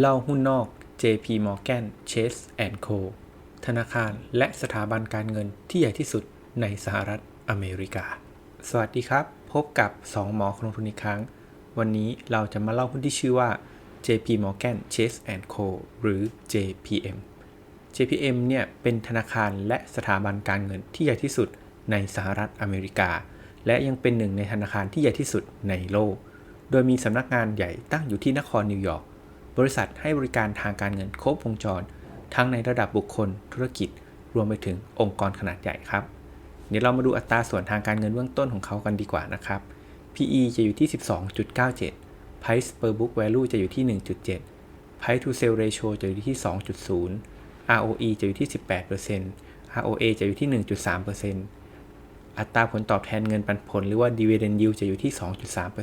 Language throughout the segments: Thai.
เล่าหุ้นนอก JP Morgan Chase Co ธนาคารและสถาบันการเงินที่ใหญ่ที่สุดในสหรัฐอเมริกา สวัสดีครับ พบกับ 2 หมอลงทุนอีกครั้ง วันนี้เราจะมาเล่าหุ้นที่ชื่อว่า JP Morgan Chase Co หรือ JPM JPM เนี่ยเป็นธนาคารและสถาบันการเงินที่ใหญ่ที่สุดในสหรัฐอเมริกา และยังเป็นหนึ่งในธนาคารที่ใหญ่ที่สุดในโลก โดยมีสำนักงานใหญ่ตั้งอยู่ที่นครนิวยอร์ก บริษัทให้บริการทางการเงินครบวงจร ทั้งในระดับบุคคล ธุรกิจ รวมไปถึงองค์กรขนาดใหญ่ครับ เดี๋ยวเรามาดูอัตราส่วนทางการเงินเบื้องต้นของเขากันดีกว่านะครับ PE จะอยู่ที่ 12.97 Price per book value จะอยู่ที่ 1.7 Price to sale ratio จะอยู่ที่ 2.0 ROE จะอยู่ที่ 18% ROA จะอยู่ที่ 1.3%อัตราผลตอบแทนเงินปันผล หรือว่า dividend yield จะอยู่ที่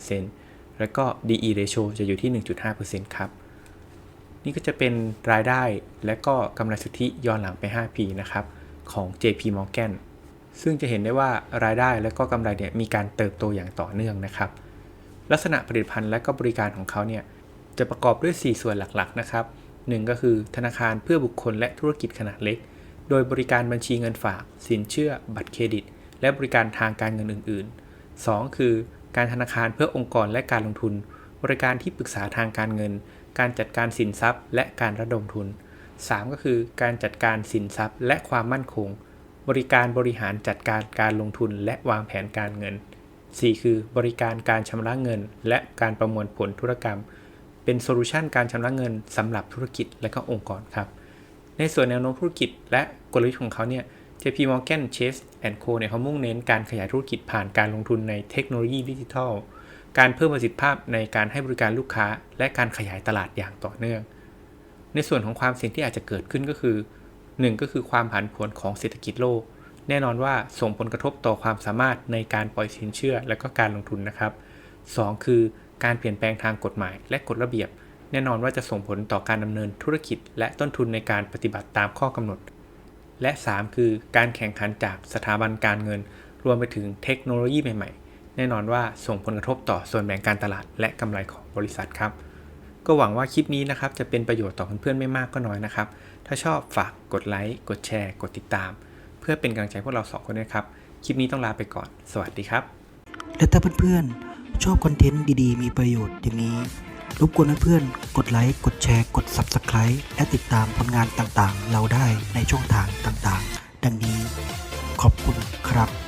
2.3%แล้วก็ DE ratio จะอยู่ที่ 1.5%ครับ นี่ก็จะเป็นรายได้และก็กำไรสุทธิย้อนหลังไป 5 ปีนะครับของ JP Morgan ซึ่งจะเห็นได้ว่ารายได้และก็กำไรเนี่ยมีการเติบโตอย่างต่อเนื่องนะครับ ลักษณะผลิตภัณฑ์และก็บริการของเขาเนี่ยจะประกอบด้วย 4 ส่วนหลักๆนะครับหนึ่งก็คือธนาคารเพื่อบุคคลและธุรกิจขนาดเล็ก โดยบริการบัญชีเงินฝาก สินเชื่อ บัตรเครดิต และบริการทางการเงินอื่น ๆ 2 คือ การธนาคารเพื่อองค์กรและการลงทุน บริการที่ปรึกษาทางการเงิน การจัดการสินทรัพย์ และการระดมทุน 3 ก็คือการจัดการสินทรัพย์ และความมั่นคง บริการบริหารจัดการการลงทุนและวางแผนการเงิน 4 คือบริการการชำระเงิน และการประมวลผลธุรกรรม เป็นโซลูชันการชำระเงินสำหรับธุรกิจและก็องค์กรครับ ในส่วนแนวโน้มธุรกิจ และกลยุทธ์ของเขาเนี่ย JP Morgan Chase Co เนี่ยเขามุ่งเน้นการขยายธุรกิจผ่านการลงทุนในเทคโนโลยีดิจิทัล การเพิ่มประสิทธิภาพในการให้บริการลูกค้า และการขยายตลาดอย่างต่อเนื่อง ในส่วนของความเสี่ยงที่อาจจะเกิดขึ้นก็คือ 1 ก็คือความผันผวนของเศรษฐกิจโลก แน่นอนว่าส่งผลกระทบต่อความสามารถในการปล่อยสินเชื่อและก็การลงทุนนะครับ 2 คือการเปลี่ยนแปลงทางกฎหมายและกฎระเบียบ แน่นอนว่าจะส่งผลต่อการดำเนินธุรกิจ และต้นทุนในการปฏิบัติตามข้อกำหนด และ 3 คือการแข่งขันจากสถาบันการเงิน รวมไปถึงเทคโนโลยีใหม่ๆ แน่นอนว่าส่งผลกระทบต่อส่วนแบ่งการตลาดและกำไรของบริษัทครับ ก็หวังว่าคลิปนี้นะครับจะเป็นประโยชน์ต่อเพื่อนๆไม่มากก็น้อยนะครับ ถ้าชอบฝากกดไลค์กดแชร์ กดติดตาม เพื่อเป็นกำลังใจพวกเราสองคนด้วยครับ คลิปนี้ต้องลาไปก่อน สวัสดีครับ และถ้าเพื่อนๆชอบคอนเทนต์ดีๆ มีประโยชน์อย่างนี้รบกวนเพื่อนๆกดไลค์กดแชร์กด Subscribe และติดตามผลงานต่างๆ เราได้ในช่องทางต่างๆ ดังนี้ขอบคุณครับ